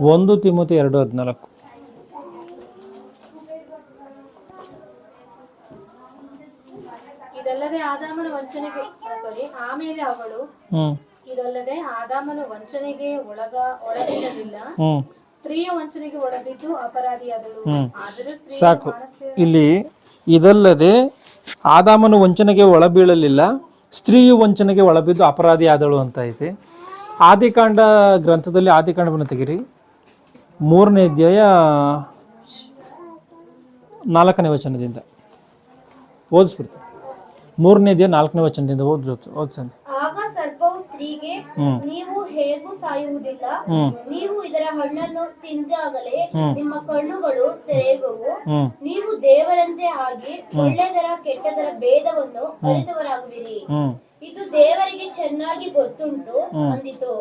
ಒಂದು ತಿಮೋತಿ ಎರಡು ಹದಿನಾಲ್ಕು. ಇದಲ್ಲದೆ ಆದಾಮನ ವಂಚನೆಗೆ ಸಾರಿ ಆಮೇಲೆ ಅವಳು ಇದಲ್ಲದೆ ಆದಾಮನ ವಂಚನೆಗೆ ಒಳಗ ಒಳಗಿರಲಿಲ್ಲ ಸ್ತ್ರೀಯ ವಂಚನೆಗೆ ಒಳಬಿದ್ದು ಅಪರಾಧಿಯಾದಳು. ಆದರೂ ಸ್ತ್ರೀ ಸಾಕು. ಇಲ್ಲಿ ಇದಲ್ಲದೆ ಆದಾಮನು ವಂಚನೆಗೆ ಒಳಬೀಳಲಿಲ್ಲ ಸ್ತ್ರೀಯು ವಂಚನೆಗೆ ಒಳಬಿದ್ದು ಅಪರಾಧಿ ಆದಳು ಅಂತ ಐತೆ. ಆದಿಕಾಂಡ ಗ್ರಂಥದಲ್ಲಿ ಆದಿಕಾಂಡವನ್ನು ತೆಗಿರಿ. ಮೂರನೇ ಅಧ್ಯಾಯ ನಾಲ್ಕನೇ ವಚನದಿಂದ. ಓದಿಸ್ಬಿಡ್ತೀನಿ. ಮೂರನೇ ಅಧ್ಯಾಯ ನಾಲ್ಕನೇ ವಚನದಿಂದ ಓದ್ ಓದ್ಸಂತೆ. ಆಗ ಸರ್ಪವು ಸ್ತ್ರೀಗೆ ನೀವು ಹೇಗೂ ಸಾಯುವುದಿಲ್ಲ. ನೀವು ಇದರ ಹಣ್ಣನ್ನು ತಿಂದಾಗಲೇ ನಿಮ್ಮ ಕಣ್ಣುಗಳು ತೆರೆಯುವವು ನೀವು ದೇವರಂತೆ ಆಗಿ ಒಳ್ಳೆದರ ಕೆಟ್ಟದರ ಭೇದವನ್ನು ಅರಿತವರಾಗುವಿರಿ ಇದು ದೇವರಿಗೆ ಚೆನ್ನಾಗಿ ಗೊತ್ತುಂಟು ಅಂದಿತು.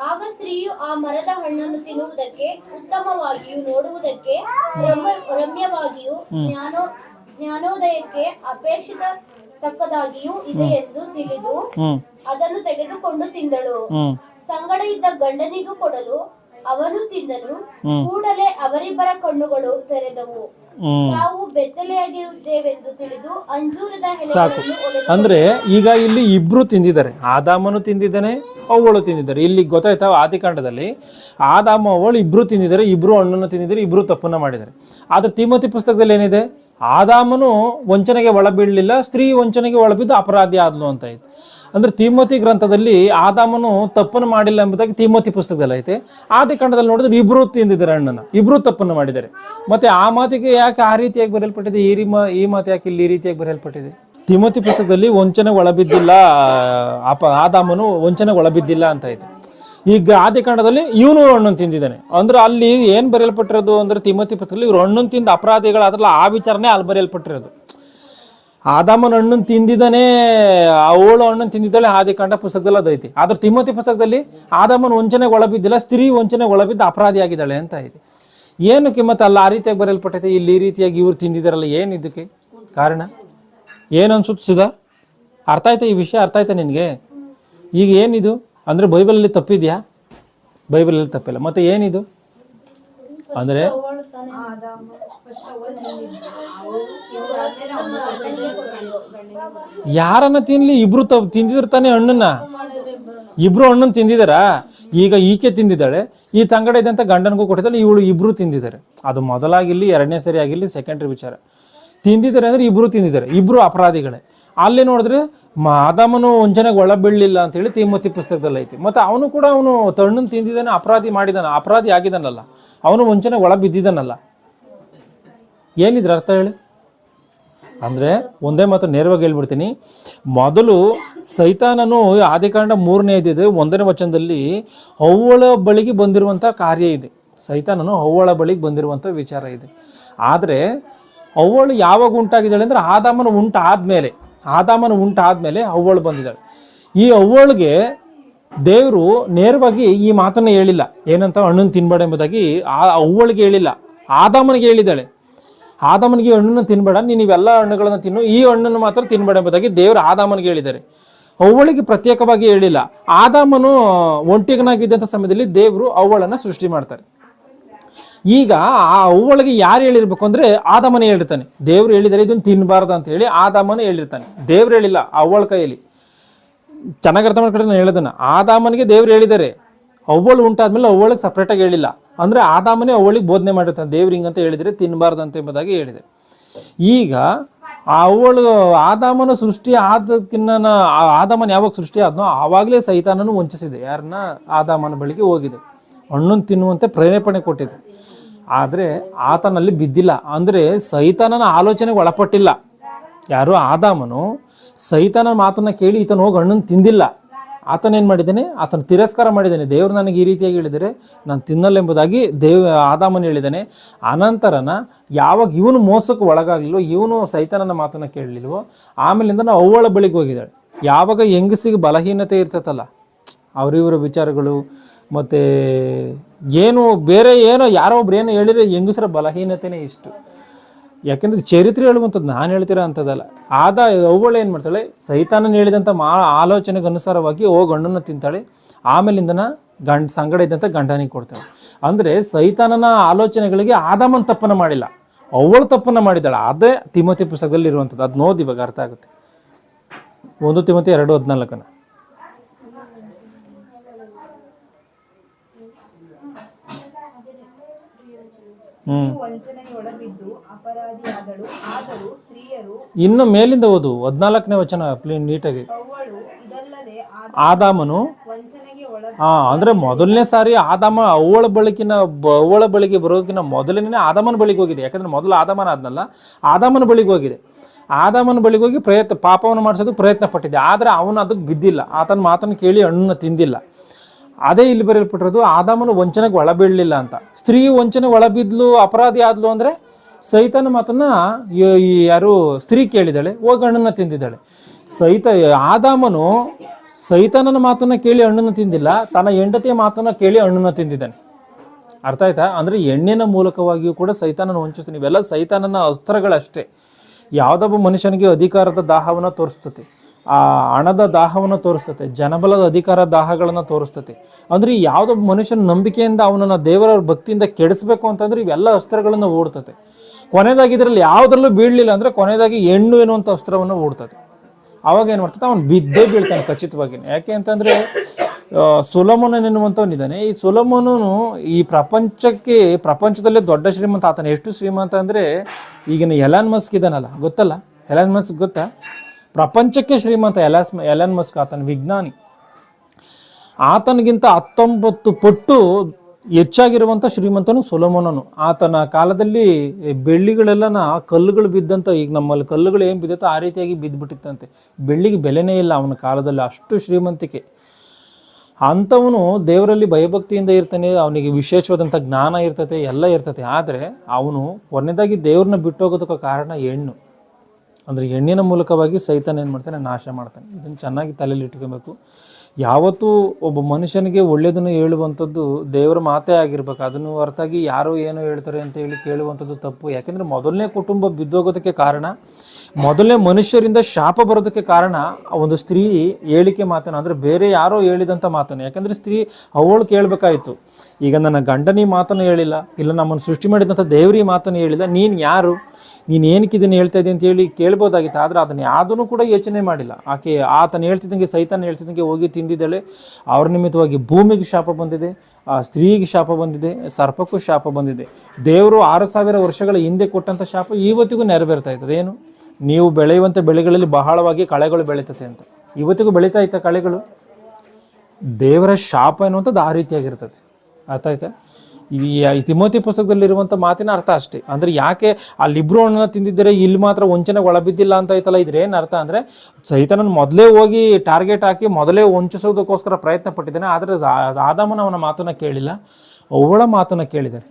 ಆಗ ಸ್ತ್ರೀಯು ಆ ಮರದ ಹಣ್ಣನ್ನು ತಿನ್ನುವುದಕ್ಕೆ ಉತ್ತಮವಾಗಿಯೂ ನೋಡುವುದಕ್ಕೆ ರಮ್ಯ- ರಮ್ಯವಾಗಿಯೂ ಜ್ಞಾನೋ ಜ್ಞಾನೋದಯಕ್ಕೆ ಅಪೇಕ್ಷಿತ ತಕ್ಕದಾಗಿಯೂ ಇದೆ ಎಂದು ತಿಳಿದು ಅದನ್ನು ತೆಗೆದುಕೊಂಡು ತಿಂದಳು. ಸಂಗಡ ಇದ್ದ ಗಂಡನಿಗೂ ಕೊಡಲು ಅವನು ತಿಂದನು ಕೂಡಲೇ ಅವರಿಬ್ಬರ ಕಣ್ಣುಗಳು ತೆರೆದವು. ತಾವು ಬೆತ್ತಲೆಯಾಗಿರುತ್ತೇವೆಂದು ತಿಳಿದು ಅಂಜೂರದ ಸಾಕು. ಅಂದ್ರೆ ಈಗ ಇಲ್ಲಿ ಇಬ್ರು ತಿಂದಿದ್ದಾರೆ. ಆದಾಮನು ತಿಂದಿದ್ದಾನೆ ಅವುಗಳು ತಿಂದಿದ್ದಾರೆ. ಇಲ್ಲಿ ಗೊತ್ತಾಯ್ತಾವ ಆದಿಕಾಂಡದಲ್ಲಿ ಆದಾಮ ಅವಳು ಇಬ್ರು ತಿಂದಿದ್ದಾರೆ ಇಬ್ರು ಹಣ್ಣನ್ನು ತಿಂದಿದ್ದಾರೆ ಇಬ್ರು ತಪ್ಪನ್ನ ಮಾಡಿದ್ದಾರೆ. ಆದ್ರೆ ತಿಮತಿ ಪುಸ್ತಕದಲ್ಲಿ ಏನಿದೆ? ಆದಾಮನು ವಂಚನೆಗೆ ಒಳಬೀಳಲಿಲ್ಲ, ಸ್ತ್ರೀ ವಂಚನೆಗೆ ಒಳಬಿದ್ದು ಅಪರಾಧಿ ಆದ್ಲು ಅಂತ ಐತೆ. ಅಂದ್ರೆ ತಿಮೋತಿ ಗ್ರಂಥದಲ್ಲಿ ಆದಾಮನು ತಪ್ಪನ್ನು ಮಾಡಿಲ್ಲ ಎಂಬುದಾಗಿ ತಿಮೋತಿ ಪುಸ್ತಕದಲ್ಲಿ ಐತೆ. ಆದಿಕಾಂಡದಲ್ಲಿ ನೋಡಿದ್ರೆ ಇಬ್ರು ತಿಂದಿದ್ದಾರೆ ಅಣ್ಣನ. ಇಬ್ರು ತಪ್ಪನ್ನು ಮಾಡಿದ್ದಾರೆ. ಮತ್ತೆ ಆ ಮಾತಿಗೆ ಯಾಕೆ ಆ ರೀತಿಯಾಗಿ ಬರೆಯಲ್ಪಟ್ಟಿದೆ? ಈ ರೀ ಈ ಮಾತು ಯಾಕೆ ಇಲ್ಲಿ ಈ ರೀತಿಯಾಗಿ ಬರೆಯಲ್ಪಟ್ಟಿದೆ? ತಿಮೋತಿ ಪುಸ್ತಕದಲ್ಲಿ ವಂಚನೆ ಒಳಬಿದ್ದಿಲ್ಲ ಅಪ ಆದಾಮನು ವಂಚನೆ ಒಳಬಿದ್ದಿಲ್ಲ ಅಂತ ಐತೆ. ಈಗ ಆದಿಕಾಂಡದಲ್ಲಿ ಇವನು ಹಣ್ಣನ್ನು ತಿಂದಿದ್ದಾನೆ. ಅಂದ್ರೆ ಅಲ್ಲಿ ಏನು ಬರೆಯಲ್ಪಟ್ಟಿರೋದು ಅಂದ್ರೆ ತಿಮ್ಮತಿ ಪುಸ್ತಕದಲ್ಲಿ ಇವ್ರು ಹಣ್ಣನ್ನು ತಿಂದ ಅಪರಾಧಿಗಳಾದ್ರಲ್ಲ ಆ ವಿಚಾರನೆ ಅಲ್ಲಿ ಬರೆಯಲ್ಪಟ್ಟಿರೋದು. ಆದಾಮನ ಹಣ್ಣನ್ನು ತಿಂದಿದ್ದಾನೆ, ಅವಳು ಹಣ್ಣು ತಿಂದಿದ್ದಾಳೆ ಆದಿಕಾಂಡ ಪುಸ್ತಕದಲ್ಲಿ ಅದೈತಿ ಆದ್ರೆ ತಿಮ್ಮತಿ ಪುಸ್ತಕದಲ್ಲಿ ಆದಾಮನ ವಂಚನೆ ಒಳಬಿದ್ದಿಲ್ಲ ಸ್ತ್ರೀ ವಂಚನೆ ಒಳಬಿದ್ದು ಅಪರಾಧಿ ಆಗಿದ್ದಾಳೆ ಅಂತ ಇದೆ ಏನು ಕಿಮ್ಮತ್ತು ಅಲ್ಲ ಆ ರೀತಿಯಾಗಿ ಬರೆಯಲ್ಪಟ್ಟೈತೆ? ಇಲ್ಲಿ ಈ ರೀತಿಯಾಗಿ ಇವ್ರು ತಿಂದಿದ್ದಾರಲ್ಲ, ಏನು ಇದಕ್ಕೆ ಕಾರಣ? ಏನು ಅನ್ಸುತ್ತೆ ಅರ್ಥ ಆಯ್ತಾ ಈ ವಿಷಯ? ಅರ್ಥ ಆಯ್ತಾ ನಿನಗೆ? ಈಗ ಏನಿದು? ಅಂದರೆ ಬೈಬಲಲ್ಲಿ ತಪ್ಪಿದೆಯಾ? ಬೈಬಲಲ್ಲಿ ತಪ್ಪಿಲ್ಲ. ಮತ್ತೆ ಏನಿದು? ಅಂದರೆ ಯಾರನ್ನ ತಿನ್ಲಿ? ಇಬ್ರು ತ ತಾನೇ ಹಣ್ಣನ್ನ. ಇಬ್ರು ಹಣ್ಣನ್ನು ತಿಂದಿದಾರ? ಈಗ ಈಕೆ ತಿಂದಿದ್ದಾಳೆ, ಈ ತಂಗಡ ಇದ್ದಂಥ ಗಂಡನಿಗೂ ಕೊಟ್ಟಿದ್ದಾಳೆ, ಇವಳು ಇಬ್ರು ತಿಂದಿದ್ದಾರೆ. ಅದು ಮೊದಲಾಗಿರ್ಲಿ, ಎರಡನೇ ಸರಿ ಆಗಿರ್ಲಿ ಸೆಕೆಂಡ್ರಿ ವಿಚಾರ. ತಿಂದಿದ್ದಾರೆ ಅಂದ್ರೆ ಇಬ್ರು ತಿಂದಿದ್ದಾರೆ, ಇಬ್ರು ಅಪರಾಧಿಗಳೇ. ಅಲ್ಲಿ ನೋಡಿದ್ರೆ ಮಾದಾಮನು ವಂಚನೆಗೆ ಒಳ ಬೀಳಲಿಲ್ಲ ಅಂತೇಳಿ ತಿಮ್ಮತಿ ಪುಸ್ತಕದಲ್ಲಿ ಐತಿ. ಮತ್ತೆ ಅವನು ಕೂಡ ಅವನು ತಣ್ಣನ್ನು ತಿಂದಿದ್ದಾನೆ, ಅಪರಾಧಿ ಮಾಡಿದಾನ ಅಪರಾಧಿ ಆಗಿದ್ದಾನಲ್ಲ. ಅವನು ವಂಚನೆಗೆ ಒಳ ಬಿದ್ದಿದ್ದಾನಲ್ಲ. ಏನಿದ್ರ ಅರ್ಥ ಹೇಳಿ? ಅಂದರೆ ಒಂದೇ ಮಾತು ನೇರವಾಗಿ ಹೇಳ್ಬಿಡ್ತೀನಿ. ಮೊದಲು ಸೈತಾನನು ಆದಿಕಾಂಡ ಮೂರನೇ ಇದೆ ಒಂದನೇ ವಚನದಲ್ಲಿ ಹವ್ವಳ ಬಳಿಗೆ ಬಂದಿರುವಂಥ ಕಾರ್ಯ ಇದೆ. ಸೈತಾನನು ಹವ್ವಳ ಬಳಿಗೆ ಬಂದಿರುವಂಥ ವಿಚಾರ ಇದೆ. ಆದರೆ ಅವಳು ಯಾವಾಗ ಉಂಟಾಗಿದ್ದಾಳೆ ಅಂದರೆ ಆದಾಮನ ಉಂಟಾದ್ಮೇಲೆ. ಆದಾಮನ ಉಂಟಾದ್ಮೇಲೆ ಅವ್ವಳು ಬಂದಿದ್ದಾಳೆ. ಈ ಅವ್ವಳಿಗೆ ದೇವರು ನೇರವಾಗಿ ಈ ಮಾತನ್ನು ಹೇಳಿಲ್ಲ. ಏನಂತ ಹಣ್ಣನ್ನು ತಿನ್ಬೇಡ ಎಂಬುದಾಗಿ ಆ ಅವ್ವಳಿಗೆ ಹೇಳಿಲ್ಲ. ಆದಾಮನಿಗೆ ಹೇಳಿದ್ದಾಳೆ. ಆದಾಮನಿಗೆ ಹಣ್ಣನ್ನು ತಿನ್ಬೇಡ, ನೀನು ಇವೆಲ್ಲ ಹಣ್ಣುಗಳನ್ನು ತಿನ್ನು, ಈ ಹಣ್ಣನ್ನು ಮಾತ್ರ ತಿನ್ಬೇಡ ಎಂಬುದಾಗಿ ದೇವರು ಆದಾಮನಿಗೆ ಹೇಳಿದ್ದಾರೆ. ಅವಳಿಗೆ ಪ್ರತ್ಯೇಕವಾಗಿ ಹೇಳಿಲ್ಲ. ಆದಾಮನು ಒಂಟಿಗನಾಗಿದ್ದಂಥ ಸಮಯದಲ್ಲಿ ದೇವರು ಅವ್ವಳನ್ನು ಸೃಷ್ಟಿ ಮಾಡ್ತಾರೆ. ಈಗ ಆ ಅವ್ವಳಿಗೆ ಯಾರು ಹೇಳಿರ್ಬೇಕು ಅಂದ್ರೆ ಆದಮನೆ ಹೇಳಿರ್ತಾನೆ ದೇವ್ರು ಹೇಳಿದರೆ ಇದನ್ನು ತಿನ್ನಬಾರ್ದು ಅಂತ ಹೇಳಿ ಆದಾಮನ ಹೇಳಿರ್ತಾನೆ. ದೇವ್ರು ಹೇಳಿಲ್ಲ ಅವಳ ಕೈಯಲ್ಲಿ. ಚೆನ್ನಾಗಿ ಅರ್ಥ ಮಾಡ್ಕೊಂಡು ನಾನು ಹೇಳೋದನ್ನ. ಆದಾಮನಿಗೆ ದೇವ್ರು ಹೇಳಿದ್ದಾರೆ ಅವ್ವಳು ಉಂಟಾದ್ಮೇಲೆ ಅವ್ವಳಿಗೆ ಸಪ್ರೇಟಾಗಿ ಹೇಳಿಲ್ಲ. ಅಂದರೆ ಆದಾಮನೆ ಅವ್ವಳಿಗೆ ಬೋಧನೆ ಮಾಡಿರ್ತಾನೆ. ದೇವ್ರು ಹಿಂಗಂತ ಹೇಳಿದರೆ ತಿನ್ನಬಾರ್ದು ಅಂತ ಎಂಬುದಾಗಿ ಹೇಳಿದೆ. ಈಗ ಅವಳು ಆದಾಮನ ಸೃಷ್ಟಿ ಆದಕ್ಕಿನ್ನ ಆದಾಮನ ಯಾವಾಗ ಸೃಷ್ಟಿ ಆದ್ನೋ ಆವಾಗಲೇ ಸೈತಾನನು ವಂಚಿಸಿದೆ. ಯಾರನ್ನ? ಆದಾಮನ ಬಳಿಗೆ ಹೋಗಿದೆ. ಹಣ್ಣನ್ನು ತಿನ್ನುವಂತೆ ಪ್ರೇರೇಪಣೆ ಕೊಟ್ಟಿದೆ. ಆದರೆ ಆತನಲ್ಲಿ ಬಿದ್ದಿಲ್ಲ. ಅಂದರೆ ಸೈತಾನನ ಆಲೋಚನೆಗೆ ಒಳಪಟ್ಟಿಲ್ಲ. ಯಾರು? ಆದಾಮನು. ಸೈತಾನ ಮಾತನ್ನ ಕೇಳಿ ಈತನ ಹೋಗಿ ಹಣ್ಣನ್ನು ತಿಂದಿಲ್ಲ. ಆತನ ಏನು ಮಾಡಿದ್ದಾನೆ? ಆತನ ತಿರಸ್ಕಾರ ಮಾಡಿದ್ದಾನೆ. ದೇವರು ನನಗೆ ಈ ರೀತಿಯಾಗಿ ಹೇಳಿದರೆ ನಾನು ತಿನ್ನಲ್ಲ ಎಂಬುದಾಗಿ ದೇವ್, ಆದಾಮನ ಹೇಳಿದ್ದಾನೆ. ಅನಂತರನ ಯಾವಾಗ ಇವನು ಮೋಸಕ್ಕೆ ಒಳಗಾಗಲಿಲ್ವೋ, ಇವನು ಸೈತಾನನ ಮಾತನ್ನ ಕೇಳಲಿಲ್ವೋ, ಆಮೇಲಿಂದ ನಾವು ಅವಳ ಬಳಿಗೆ ಹೋಗಿದ್ದಾಳೆ. ಯಾವಾಗ ಹೆಂಗಸಿಗೆ ಬಲಹೀನತೆ ಇರ್ತೈತಲ್ಲ. ಅವರಿವರ ವಿಚಾರಗಳು ಮತ್ತು ಏನು ಬೇರೆ ಏನೋ ಯಾರೋ ಒಬ್ರು ಏನೋ ಹೇಳಿದ್ರೆ ಹೆಂಗಸರ ಬಲಹೀನತೆನೇ ಇಷ್ಟು. ಯಾಕೆಂದ್ರೆ ಚರಿತ್ರೆ ಹೇಳುವಂಥದ್ದು ನಾನು ಹೇಳ್ತೀರ ಅಂಥದ್ದಲ್ಲ. ಆದ ಅವಳು ಏನು ಮಾಡ್ತಾಳೆ, ಸೈತಾನನ ಹೇಳಿದಂಥ ಮಾ ಆಲೋಚನೆಗೆ ಅನುಸಾರವಾಗಿ ಹೋಗಿ ಗಂಡನ್ನು ತಿಂತಾಳೆ ಆಮೇಲಿಂದನ ಗಂಡ ಸಂಗಡ ಇದ್ದಂಥ ಗಂಡನಿಗೆ ಕೊಡ್ತಾಳೆ. ಅಂದರೆ ಸೈತಾನನ ಆಲೋಚನೆಗಳಿಗೆ ಆದಾಮನ್ ತಪ್ಪನ್ನು ಮಾಡಿಲ್ಲ. ಅವಳು ತಪ್ಪನ್ನು ಮಾಡಿದ್ದಾಳೆ. ಅದೇ ತಿಮತಿ ಪುಸ್ತಕದಲ್ಲಿ ಇರುವಂಥದ್ದು ಅದು ನೋಡಿ ಇವಾಗ ಅರ್ಥ ಆಗುತ್ತೆ. ಒಂದು ತಿಮತಿ ಎರಡು ಹದಿನಾಲ್ಕನ ಹ್ಮ್ ವಂಚನೆಗೆ ಒಳಬಿದ್ದು ಅಪರಾಧಿಯಾದಳು ಆದರೂ ಸ್ತ್ರೀಯರು ಇನ್ನು ಮೇಲಿಂದ ಓದು. ಹದಿನಾಲ್ಕನೇ ವಚನ ಪ್ಲೀನ್ ನೀಟಾಗಿ. ಆದಾಮನು ಹಾ ಅಂದ್ರೆ ಮೊದಲನೇ ಸಾರಿ ಆದಾಮ ಅವಳ ಬಳಿಕಿನ ಅವಳ ಬಳಿಗೆ ಬರೋದಕ್ಕಿಂತ ಮೊದಲನೇ ಆದಾಮನ ಬಳಿಗೆ ಹೋಗಿದೆ. ಯಾಕಂದ್ರೆ ಮೊದಲು ಆದಾಮನ ಆದ್ನಲ್ಲ. ಆದಾಮನ ಬಳಿಗೆ ಹೋಗಿದೆ. ಆದಾಮನ ಬಳಿಗೆ ಹೋಗಿ ಪ್ರಯತ್ನ ಪಾಪವನ್ನು ಮಾಡಿಸೋದು ಪ್ರಯತ್ನ ಪಟ್ಟಿದೆ ಆದರೆ ಅವನು ಅದಕ್ಕೆ ಬಿದ್ದಿಲ್ಲ. ಆತನ ಮಾತನ್ನು ಕೇಳಿ ಹಣ್ಣನ್ನು ತಿಂದಿಲ್ಲ. ಅದೇ ಇಲ್ಲಿ ಬರೆಯಲ್ಪಟ್ಟಿರೋದು, ಆದಾಮನು ವಂಚನೆಗೆ ಒಳಬೀಳಲಿಲ್ಲ ಅಂತ. ಸ್ತ್ರೀ ವಂಚನೆ ಒಳಬಿದ್ಲು ಅಪರಾಧಿ ಆದ್ಲು ಅಂದರೆ ಸೈತನ ಮಾತನ್ನ ಯಾರು ಸ್ತ್ರೀ ಕೇಳಿದಾಳೆ ಹೋಗಿ ಹಣ್ಣನ್ನು ತಿಂದಿದ್ದಾಳೆ. ಸೈತ, ಆದಾಮನು ಸೈತನನ ಮಾತನ್ನ ಕೇಳಿ ಹಣ್ಣನ್ನು ತಿಂದಿಲ್ಲ, ತನ್ನ ಹೆಂಡತಿಯ ಮಾತನ್ನ ಕೇಳಿ ಹಣ್ಣನ್ನು ತಿಂದಿದ್ದಾನೆ. ಅರ್ಥ ಆಯ್ತಾ? ಅಂದರೆ ಹೆಣ್ಣಿನ ಮೂಲಕವಾಗಿಯೂ ಕೂಡ ಸೈತಾನನ ವಂಚಿಸ್ತೀನಿ. ಇವೆಲ್ಲ ಸೈತಾನನ ಅಸ್ತ್ರಗಳಷ್ಟೇ. ಯಾವುದೊಬ್ಬ ಮನುಷ್ಯನಿಗೆ ಅಧಿಕಾರದ ದಾಹವನ್ನು ತೋರಿಸ್ತತೆ ಆ ಹಣದ ದಾಹವನ್ನು ತೋರಿಸ್ತತೆ ಜನಬಲದ ಅಧಿಕಾರ ದಾಹಗಳನ್ನು ತೋರಿಸ್ತತೆ ಅಂದರೆ ಯಾವುದೊಬ್ಬ ಮನುಷ್ಯನ ನಂಬಿಕೆಯಿಂದ ಅವನನ್ನು ದೇವರ ಭಕ್ತಿಯಿಂದ ಕೆಡಿಸ್ಬೇಕು ಅಂತಂದ್ರೆ ಇವೆಲ್ಲ ಅಸ್ತ್ರಗಳನ್ನು ಓಡ್ತತೆ ಕೊನೆಯದಾಗಿ ಇದರಲ್ಲಿ ಯಾವುದರಲ್ಲೂ ಬೀಳಲಿಲ್ಲ ಅಂದರೆ ಕೊನೆಯದಾಗಿ ಹೆಣ್ಣು ಎನ್ನುವಂಥ ಅಸ್ತ್ರವನ್ನು ಓಡ್ತದೆ. ಅವಾಗ ಏನು ಮಾಡ್ತದೆ? ಅವನು ಬಿದ್ದೇ ಬೀಳ್ತಾನೆ ಖಚಿತವಾಗಿ ಯಾಕೆ ಅಂತಂದರೆ ಸುಲಮೋನನ್ ಎನ್ನುವಂಥವನಿದ್ದಾನೆ. ಈ ಸುಲಮೋನನು ಈ ಪ್ರಪಂಚಕ್ಕೆ, ಪ್ರಪಂಚದಲ್ಲೇ ದೊಡ್ಡ ಶ್ರೀಮಂತ ಆತನ. ಎಷ್ಟು ಶ್ರೀಮಂತ ಅಂದರೆ ಈಗಿನ ಎಲಾನ್ ಮಸ್ಕ್ ಇದ್ದಾನಲ್ಲ, ಗೊತ್ತಲ್ಲ? ಎಲಾನ್ ಮಸ್ಕ್ ಗೊತ್ತಾ? ಪ್ರಪಂಚಕ್ಕೆ ಶ್ರೀಮಂತ ಎಲಾಸ್ ಎಲನ್ ಮಸ್ಕ್ ಆತನ ವಿಜ್ಞಾನಿ. ಆತನಿಗಿಂತ ಹತ್ತೊಂಬತ್ತು ಪಟ್ಟು ಹೆಚ್ಚಾಗಿರುವಂಥ ಶ್ರೀಮಂತನು ಸೊಲೋಮೋನನು. ಆತನ ಕಾಲದಲ್ಲಿ ಬೆಳ್ಳಿಗಳೆಲ್ಲನ ಕಲ್ಲುಗಳು ಬಿದ್ದಂತ ಈಗ ನಮ್ಮಲ್ಲಿ ಕಲ್ಲುಗಳು ಏನು ಬಿದ್ದತ್ತೋ ಆ ರೀತಿಯಾಗಿ ಬಿದ್ದುಬಿಟ್ಟಿತ್ತಂತೆ ಬೆಳ್ಳಿಗೆ ಬೆಲೆನೇ ಇಲ್ಲ ಅವನ ಕಾಲದಲ್ಲಿ, ಅಷ್ಟು ಶ್ರೀಮಂತಿಕೆ. ಅಂಥವನು ದೇವರಲ್ಲಿ ಭಯಭಕ್ತಿಯಿಂದ ಇರ್ತಾನೆ, ಅವನಿಗೆ ವಿಶೇಷವಾದಂಥ ಜ್ಞಾನ ಇರ್ತತೆ, ಎಲ್ಲ ಇರ್ತತೆ. ಆದರೆ ಅವನು ಕೊನೆಯದಾಗಿ ದೇವ್ರನ್ನ ಬಿಟ್ಟೋಗೋದಕ್ಕೆ ಕಾರಣ ಹೆಣ್ಣು. ಅಂದರೆ ಹೆಣ್ಣಿನ ಮೂಲಕವಾಗಿ ಸೈತಾನ ಏನು ಮಾಡ್ತಾನೆ, ನಾಶ ಮಾಡ್ತಾನೆ. ಇದನ್ನು ಚೆನ್ನಾಗಿ ತಲೆಯಲ್ಲಿ ಇಟ್ಕೊಬೇಕು. ಯಾವತ್ತೂ ಒಬ್ಬ ಮನುಷ್ಯನಿಗೆ ಒಳ್ಳೆಯದನ್ನು ಹೇಳುವಂಥದ್ದು ದೇವರ ಮಾತೇ ಆಗಿರ್ಬೇಕು. ಅದನ್ನು ಹೊರತಾಗಿ ಯಾರು ಏನು ಹೇಳ್ತಾರೆ ಅಂತ ಹೇಳಿ ಕೇಳುವಂಥದ್ದು ತಪ್ಪು. ಯಾಕೆಂದರೆ ಮೊದಲನೇ ಕುಟುಂಬ ಬಿದ್ದೋಗೋದಕ್ಕೆ ಕಾರಣ, ಮೊದಲನೇ ಮನುಷ್ಯರಿಂದ ಶಾಪ ಬರೋದಕ್ಕೆ ಕಾರಣ ಒಂದು ಸ್ತ್ರೀ ಹೇಳಿಕೆ ಮಾತನ್ನು, ಅಂದರೆ ಬೇರೆ ಯಾರೋ ಹೇಳಿದಂಥ ಮಾತನ್ನು. ಯಾಕೆಂದರೆ ಸ್ತ್ರೀ ಅವಳು ಕೇಳಬೇಕಾಯಿತು. ಈಗ ನನ್ನ ಗಂಡನಿ ಮಾತನ್ನು ಹೇಳಿಲ್ಲ, ಇಲ್ಲ ನಮ್ಮನ್ನು ಸೃಷ್ಟಿ ಮಾಡಿದಂಥ ದೇವರಿ ಮಾತನ್ನು ಹೇಳಿಲ್ಲ, ನೀನು ಯಾರು? ನೀನು ಏನಕ್ಕೆ ಇದನ್ನು ಹೇಳ್ತಾ ಇದ್ದೀನಿ ಅಂತ ಹೇಳಿ ಕೇಳ್ಬೋದಾಗಿತ್ತು, ಆದರೆ ಅದನ್ನು ಯಾವುದನ್ನು ಕೂಡ ಯೋಚನೆ ಮಾಡಿಲ್ಲ. ಆಕೆ ಆತನ ಹೇಳ್ತಿದ್ದಂಗೆ ಸೈತಾನ ಹೇಳ್ತಿದ್ದಂಗೆ ಹೋಗಿ ತಿಂದಿದ್ದಾಳೆ ಅವ್ರ ನಿಮಿತ್ತವಾಗಿ ಭೂಮಿಗೆ ಶಾಪ ಬಂದಿದೆ, ಆ ಸ್ತ್ರೀಗೆ ಶಾಪ ಬಂದಿದೆ, ಸರ್ಪಕ್ಕೂ ಶಾಪ ಬಂದಿದೆ. ದೇವರು ಆರು ಸಾವಿರ ವರ್ಷಗಳ ಹಿಂದೆ ಕೊಟ್ಟಂಥ ಶಾಪ ಇವತ್ತಿಗೂ ನೆರವೇರ್ತಾ ಇರ್ತದೆ ಏನು ನೀವು ಬೆಳೆಯುವಂಥ ಬೆಳೆಗಳಲ್ಲಿ ಬಹಳವಾಗಿ ಕಳೆಗಳು ಬೆಳೀತತೆ ಅಂತ. ಇವತ್ತಿಗೂ ಬೆಳೀತಾ ಇತ್ತ ಕಳೆಗಳು? ದೇವರ ಶಾಪ ಎನ್ನುವಂಥದ್ದು ಆ ರೀತಿಯಾಗಿರ್ತದೆ. ಅರ್ಥ ಆಯ್ತಾ? ಈ ತಿಮೋತಿ ಪುಸ್ತಕದಲ್ಲಿರುವಂಥ ಮಾತಿನ ಅರ್ಥ ಅಷ್ಟೇ. ಅಂದರೆ ಯಾಕೆ ಅಲ್ಲಿಬ್ಬರು ಹಣ್ಣನ್ನು ತಿಂದಿದ್ದರೆ ಇಲ್ಲಿ ಮಾತ್ರ ವಂಚನೆಗೆ ಒಳಬಿದ್ದಿಲ್ಲ ಅಂತ ಐತಲ್ಲ ಇದ್ರೆ ಏನು ಅರ್ಥ ಅಂದರೆ ಸೈತನನ್ನು ಮೊದಲೇ ಹೋಗಿ ಟಾರ್ಗೆಟ್ ಹಾಕಿ ಮೊದಲೇ ವಂಚಿಸೋದಕ್ಕೋಸ್ಕರ ಪ್ರಯತ್ನ ಪಟ್ಟಿದ್ದಾನೆ ಆದರೆ ಆದಾಮನ ಅವನ ಮಾತನ್ನು ಕೇಳಿಲ್ಲ, ಅವಳ ಮಾತನ್ನು ಕೇಳಿದ್ದಾರೆ.